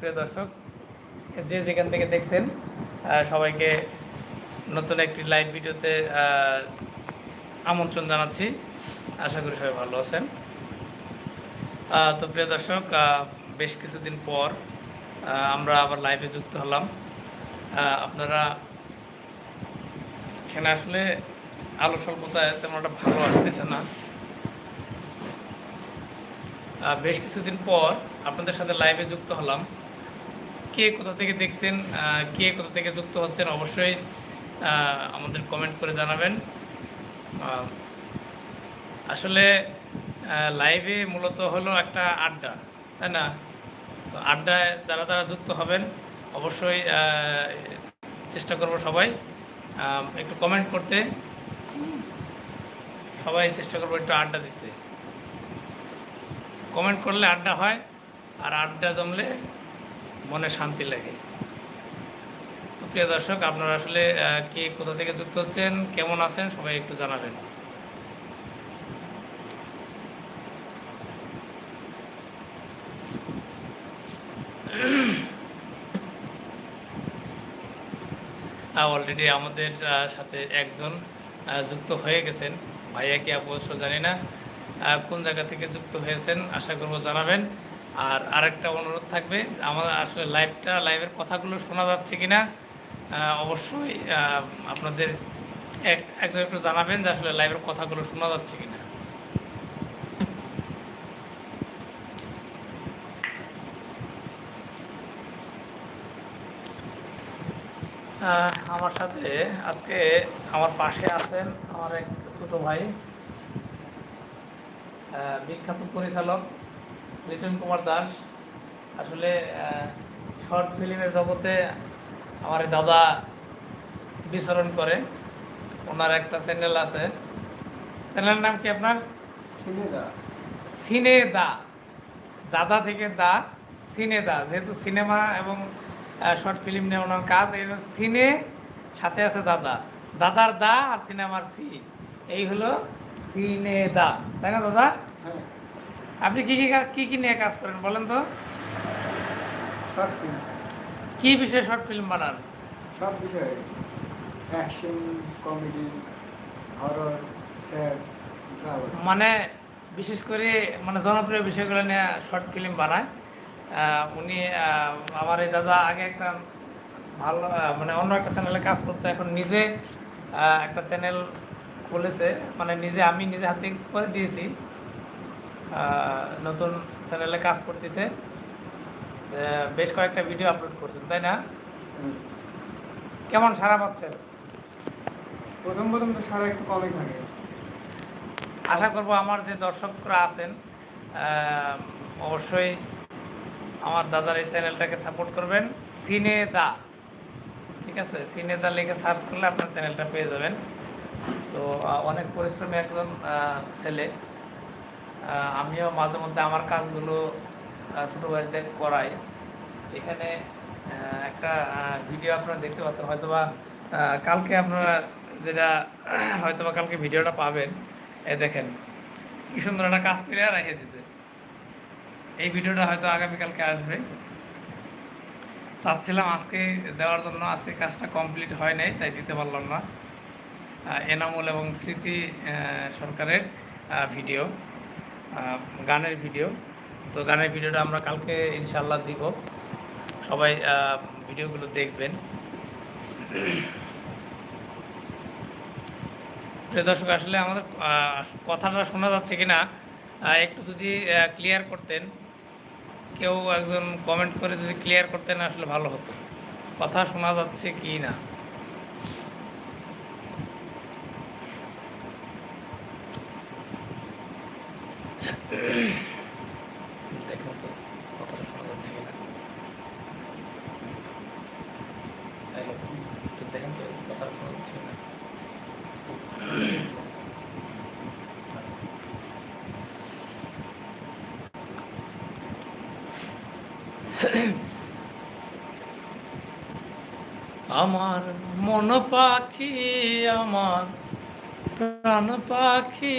প্রিয় দর্শক, যে যেখান থেকে দেখছেন সবাইকে নতুন একটি লাইভ ভিডিওতে আমন্ত্রণ জানাচ্ছি। আশা করি সবাই ভালো আছেন। তো প্রিয় দর্শক বেশ কিছুদিন পর আমরা আবার লাইভে যুক্ত হলাম। আপনারা এখানে আসলে আলো স্বল্পতায় তেমন একটা ভালো আসতেছে না। বেশ কিছুদিন পর আপনাদের সাথে লাইভে যুক্ত হলাম। কে কোথা থেকে দেখছেন কে কোথা থেকে যুক্ত হচ্ছেন অবশ্যই আমাদের কমেন্ট করে জানাবেন। আসলে লাইভে মূলত হলো একটা আড্ডা, তাই না? তো আড্ডায় যারা যারা যুক্ত হবেন, অবশ্যই চেষ্টা করব সবাই একটু কমেন্ট করতে। সবাই চেষ্টা করব একটু আড্ডা দিতে। কমেন্ট করলে আড্ডা হয়, আর আড্ডা জমলে মনে শান্তি লাগে। তো প্রিয় দর্শক, আপনারা আসলে কে কোথা থেকে যুক্ত হচ্ছেন, কেমন আছেন, সবাই একটু জানাবেন। অলরেডি আমাদের সাথে একজন যুক্ত হয়ে গেছেন। ভাইয়া কি অবশ্য জানি না। কোন জায়গা থেকে যুক্ত হয়েছেন, আশা করব জানাবেন। আর আরেকটা অনুরোধ থাকবে আমার আসলে লাইভটা লাইভের কথাগুলো শোনা যাচ্ছে কিনা আহ, অবশ্যই আপনাদের এক একজন একটু জানাবেন যে আসলে লাইভের কথাগুলো শোনা যাচ্ছে কিনা। আহ, আমার সাথে আজকে আমার পাশে আছেন আমার এক ছোট ভাই বিখ্যাত পরিচালক লিটন কুমার দাস। আসলে শর্ট ফিল্মের জগতে আমার দাদা বিচরণ করে। ওনার একটা চ্যানেল আছে। চ্যানেলের নাম কি আপনার? সিনেদা। সিনে দা দাদা থেকে দা সিনে দা যেহেতু সিনেমা এবং শর্ট ফিল্ম নিয়ে ওনার কাজ এই সিনে সাথে আছে দাদা। দাদার দা আর সিনেমার সি। এই হলো সিনে দা তাই না দাদা? হ্যাঁ। আপনি কি কি কা- নিয়ে কাজ করেন বলেন তো? Short film. কি বিষয়ে শর্ট ফিল্ম বানান? সব বিষয়ে। অ্যাকশন কমেডি হরর স্যাড মানে বিশেষ করে মানে জনপ্রিয় বিষয়গুলো নিয়ে শর্ট ফিল্ম বানায়। উনি আমার এই দাদা আগে একটা ভালো মানে অন্য একটা চ্যানেলে কাজ করতো এখন নিজে একটা চ্যানেল খুলেছে। মানে নিজে আমি নিজে হাতে করে দিয়েছি। নতুন চ্যানেলে কাজ করতেছে। বেশ কয়েকটা ভিডিও আপলোড করছেন তাই না? কেমন সারা পাচ্ছেন? প্রথম প্রথম তো সারা একটু কমই থাকে। আশা করব আমার যে দর্শকরা আছেন অবশ্যই আমার দাদার এই চ্যানেলটাকে সাপোর্ট করবেন। সিনে দা ঠিক আছে? সিনে দা লিখে সার্চ করলে আপনার চ্যানেলটা পেয়ে যাবেন। তো অনেক পরিশ্রমী একজন ছেলে। আমিও মাঝে মধ্যে আমার কাজগুলো ছোটো বাড়িতে করাই। এখানে একটা ভিডিও আপনারা দেখতে পাচ্ছেন। হয়তোবা কালকে আপনারা যেটা, হয়তোবা কালকে ভিডিওটা পাবেন। এ দেখেন, কি সুন্দর একটা কাজ করে রেখে দিছে। এই ভিডিওটা হয়তো আগামীকালকে আসবে। চাচ্ছিলাম আজকে দেওয়ার জন্য, আজকে কাজটা কমপ্লিট হয় নাই, তাই দিতে পারলাম না। এনামুল এবং স্মৃতি সরকারের ভিডিও গানের ভিডিও। তো গানের ভিডিওটা আমরা কালকে ইনশাল্লাহ দিব। সবাই ভিডিওগুলো দেখবেন। প্রিয় দর্শক আসলে আমাদের কথাটা শোনা যাচ্ছে কিনা আহ, একটু যদি ক্লিয়ার করতেন কেউ একজন কমেন্ট করে যদি ক্লিয়ার করতেন আসলে ভালো হতো। কথা শোনা যাচ্ছে কি না দেখুন তো, কথাটা শোনা যাচ্ছে কিনা। দেখেন তো, কথাটা শোনা যাচ্ছে কিনা। আমার মন পাখি, আমার প্রাণ পাখি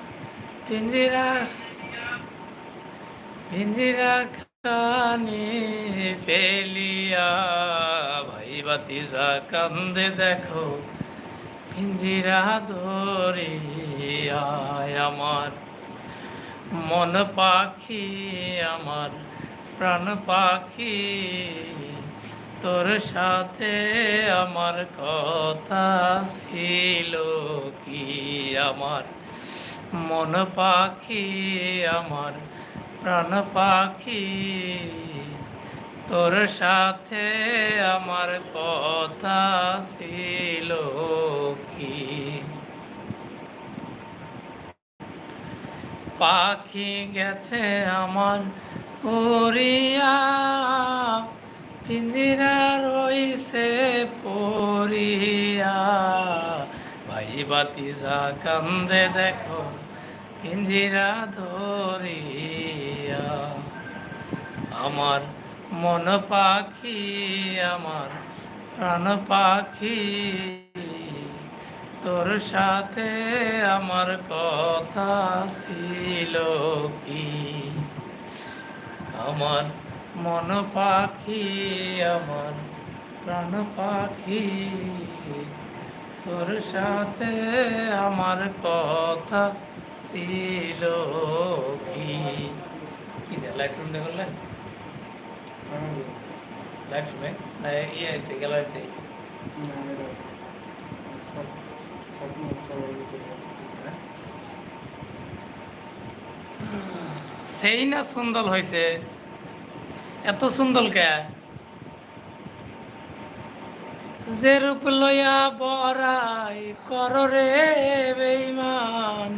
পিঞ্জিরা পিঞ্জিরা কানে ফেলিয়া ভাই বাতিজা কান্দে দেখো পিঞ্জিরা ধরিয়া আমার মন পাখি আমার প্রাণ পাখি তোর সাথে আমার কথা ছিল কি আমার মন পাখি, আমার প্রাণ পাখি। তোর সাথে আমার কথা ছিল কি? পাখি গেছে আমার উড়িয়া পিঞ্জিরা রইছে পড়িয়া ভাই বাতিজা কান্দে দেখো পিঞ্জিরা ধরিয়া, আমার মন পাখি, আমার প্রাণ পাখি, তোর সাথে আমার কথা ছিল কি? আমার মন পাখি, আমার প্রাণ পাখি, তোর সাথে আমার কথা ছিল কি? কি দেয় লাইট রুম দেখলেন লাইট রুমে না ইয়েতে গ্যালারিতে সেই না সুন্দর হয়েছে এত সুন্দর কে? যে রূপ লইয়া বরাই কর রে বেইমান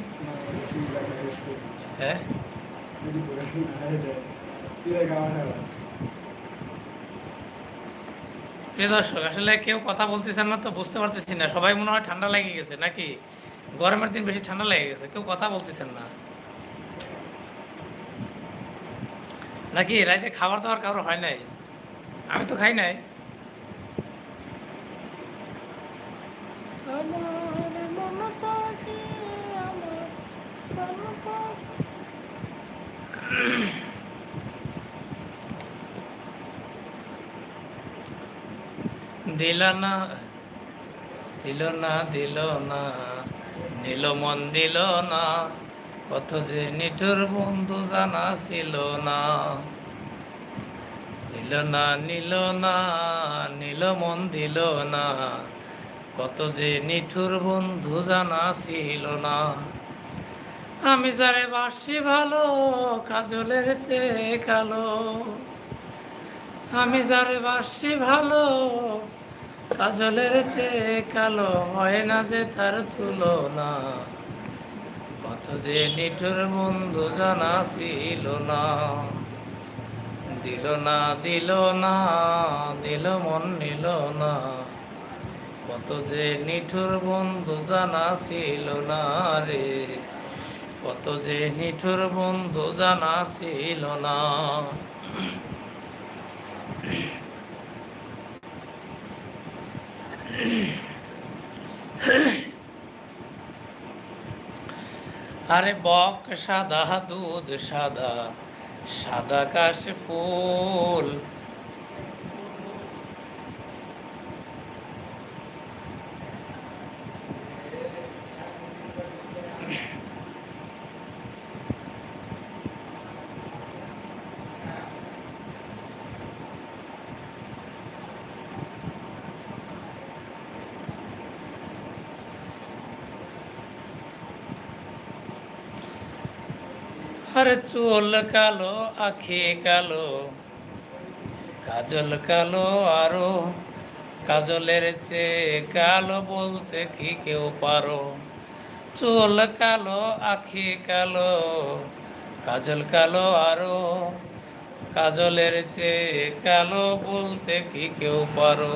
হ্যাঁ? প্রিয় দর্শক, আসলে কেউ কথা বলতেছেন না তো বুঝতে পারতেছি না। সবাই মনে হয় ঠান্ডা লেগে গেছে নাকি? গরমের দিন বেশি ঠান্ডা লেগে গেছে, কেউ কথা বলতেছেন না। নাকি রাইতে খাবার দাবার কারও হয় নাই? আমি তো খাই নাই আমার মন পাখি, আমার প্রাণ পাখি। দিল না দিল না দিল না, নিল মন দিল না, কত যে নিঠুর বন্ধু জানা ছিল না। নিল না নিল না, নিল মন দিল না, কত যে নিঠুর বন্ধু জানা ছিল না। আমি যারে বাসি ভালো, কাজলের চেয়ে কালো। আমি যারে বাসি ভালো কাজলের চেয়ে কালো হয় না যে তার তুলনা। কত যে নিঠুর বন্ধু জানা ছিল না। দিল না দিল না, দিল মন নিল না। কত যে নিঠুর বন্ধু জানা ছিল না রে। কত যে নিঠুর বন্ধু জানা ছিল না। আরে বক সাদা দুধ সাদা সাদা কাশ ফুল। আরে চুল কালো, আখি কালো, কাজল কালো আরও, কাজলের চেয়ে কালো বলতে কি কেউ পারো? চুল কালো, আখি কালো, কাজল কালো আরও, কাজলের চেয়ে কালো বলতে কি কেউ পারো?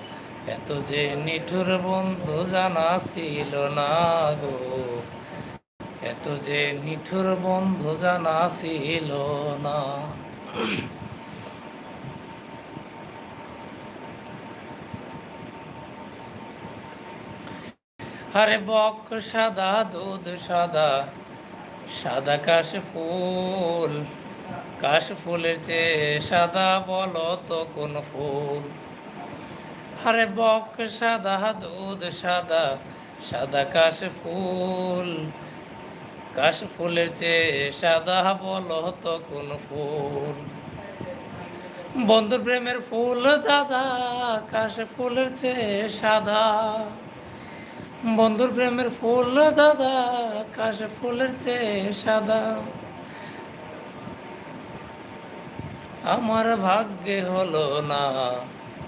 এত যে নিঠুর বন্ধু জানা ছিল না গো। এত যে নিঠুর বন্ধু জানা ছিল না। আরে বক সাদা, দুধ সাদা সাদা কাশ ফুল, কাশ ফুলের চেয়ে সাদা বলো তো কোন ফুল? আরে বক, সাদা দুধ, সাদা সাদা কাশ ফুল। কাশ ফুলের চেয়ে সাদা বলো তো কোন ফুল? বন্ধুর প্রেমের ফুল দাদা, কাশ ফুলের চেয়ে সাদা। বন্ধুর প্রেমের ফুল দাদা, কাশ ফুলের চেয়ে সাদা। আমার ভাগ্যে হলো না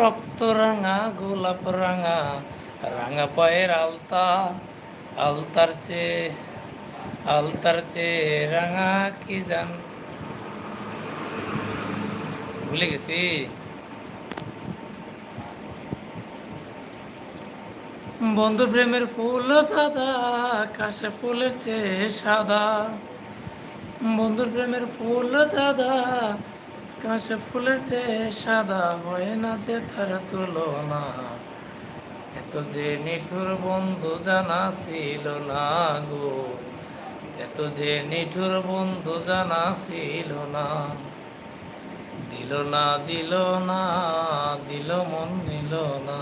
রক্ত রাঙা, গোলাপ রাঙা রাঙা পায়ের আলতা, আলতার চেয়ে আলতার চেয়ে রাঙা কি জান? ভুলে গেছি। বন্ধু প্রেমের ফুল দাদা কাশে ফুলের চেয়ে সাদা। বন্ধুর প্রেমের ফুল দাদা কাশে ফুলের চেয়ে সাদা হয় না যে তার তুলনা। এত যে নিঠুর বন্ধু জানা ছিল না গো। এত যে নিঠুর বন্ধু জানা ছিল না। দিল না দিল না, দিল মন দিল না।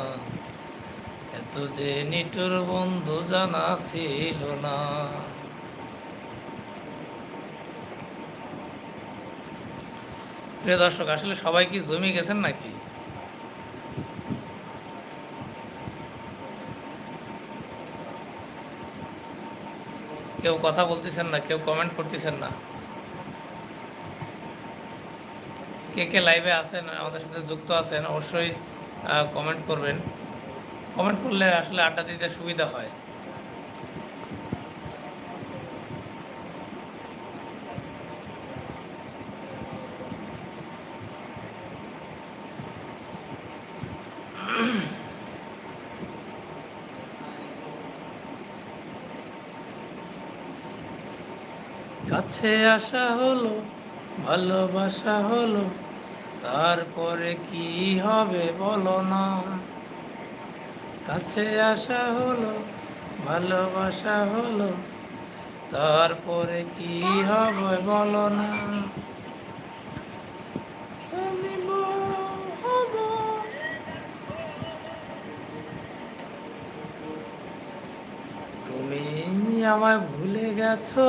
এত যে নিঠুর বন্ধু জানা ছিল না। প্রিয় দর্শক, আসলে সবাই কি জমি গেছেন নাকি? কেউ কথা বলতেছেন না, কেউ কমেন্ট করতেছেন না। কে কে লাইভে আছেন, আমাদের সাথে যুক্ত আছেন, অবশ্যই কমেন্ট করবেন। কমেন্ট করলে আসলে আড্ডা দিতে সুবিধা হয়। কাছে আসা হলো, ভালোবাসা হলো, তারপরে কি হবে বলো না? কাছে আসা হলো, ভালোবাসা হলো, তারপরে কি হবে বলো না? তুমি আমায় ভুলে গেছো?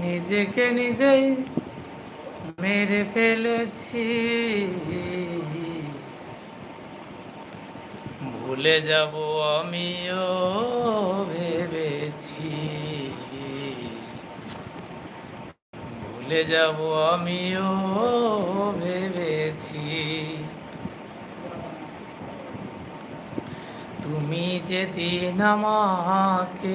নিজেকে নিজেই মেরে ফেলেছি। ভুলে যাব আমিও ভেবেছি। ভুলে যাব আমিও ভেবেছি। তুমি যেদিন আমাকে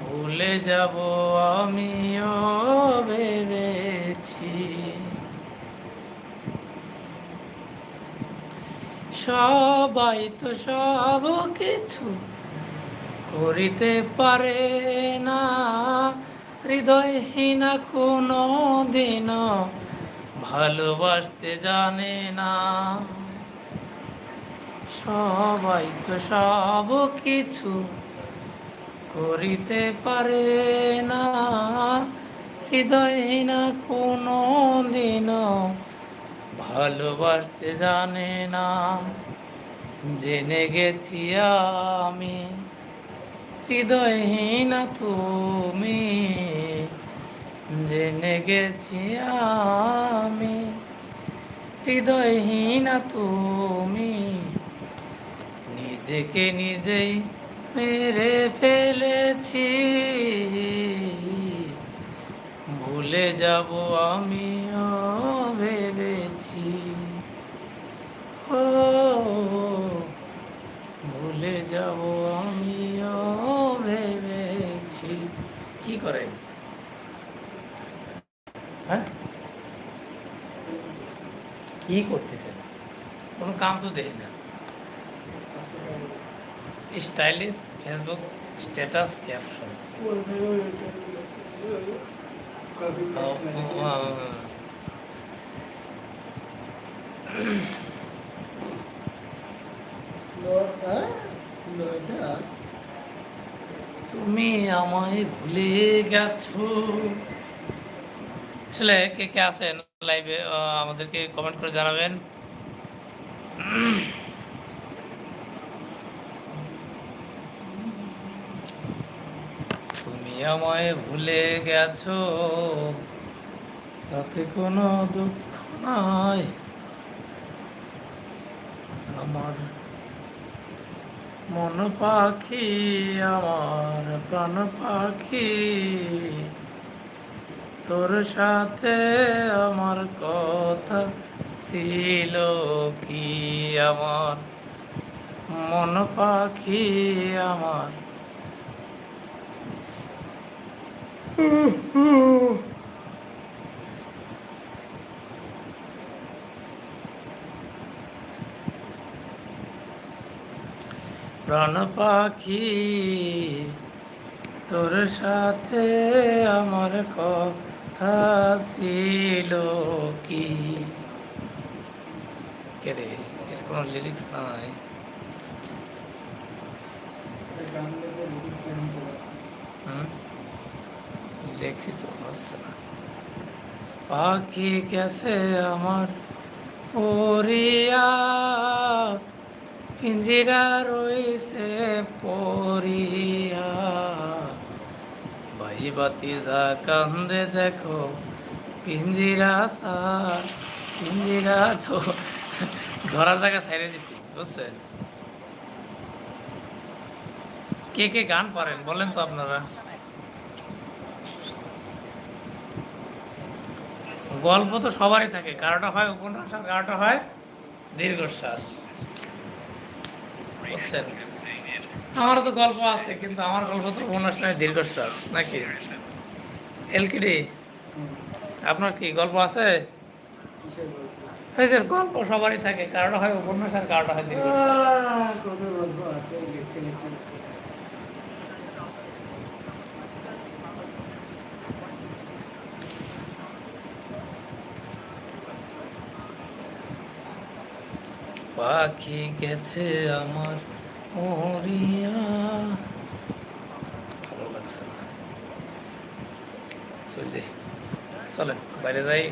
ভুলে যাব আমিও ভেবেছি। সবাই তো সব কিছু করিতে পারে না। হৃদয়হীনা কোনো দিন ভালোবাসতে জানে না। সবাই তো সব কিছু করিতে পারে না। হৃদয়হীনা কোনো দিন ভালোবাসতে জানে না। জেনে গেছি আমি হৃদয়হীনা তুমি। জেনে গেছি আমি হৃদয়হীনা তুমি। নিজেকে নিজেই মেরে ফেলেছি। ভুলে যাব আমিও ভেবেছি। ও, ভুলে যাব আমিও ভেবেছি। কি করে? হ্যাঁ? কি করতেছেন? কোনো কাম তো দেখি না। Stylish Facebook status caption. তুমি আমায় ভুলে গেছো। আসলে কে কে আছেন লাইভে আমাদেরকে কমেন্ট করে জানাবেন তুমি আমায় ভুলে গেছো? তাতে কোনো দুঃখ নাই? আমার মন পাখি, আমার প্রাণ পাখি। তোর সাথে আমার কথা ছিল কি? আমার মন পাখি, আমার প্রাণ পাখি তোর সাথে আমার কথা ছিল কি? কে রে? এর কোনো লিরিক্স নাই গান লেগে লিরিক্স এরকম চলে আসে। হুম লেখছি তো না। পাখি গেছে আমার ওরিয়া পিঞ্জিরা রইছে পরিয়া। ভাই যা কান্দে দেখো, পিঞ্জিরা সা পিঞ্জিরা তো ধরার জায়গা ছাইড়ে দিছি, বুঝছেন? কে কে গান পারেন, বলেন তো আপনারা। গল্প তো সবারই থাকে। কারোটা হয় উপন্যাস আর কারোটা হয় দীর্ঘশ্বাস। বুঝছেন? আমারও তো গল্প আছে, কিন্তু আমার গল্প তো উপন্যাস নয়, দীর্ঘশ্বাস, নাকি? এলকিডি। আপনার কি গল্প আছে? হয়েছে, গল্প সবারই থাকে কারোটা হয় উপন্যাস আর কারোটা হয় দীর্ঘশ্বাস আহ, কত গল্প আছে লিখতে লিখতে পাখি গেছে আমার মরিয়া। ভালো লাগছে না। চলে চলেন বাইরে যাই।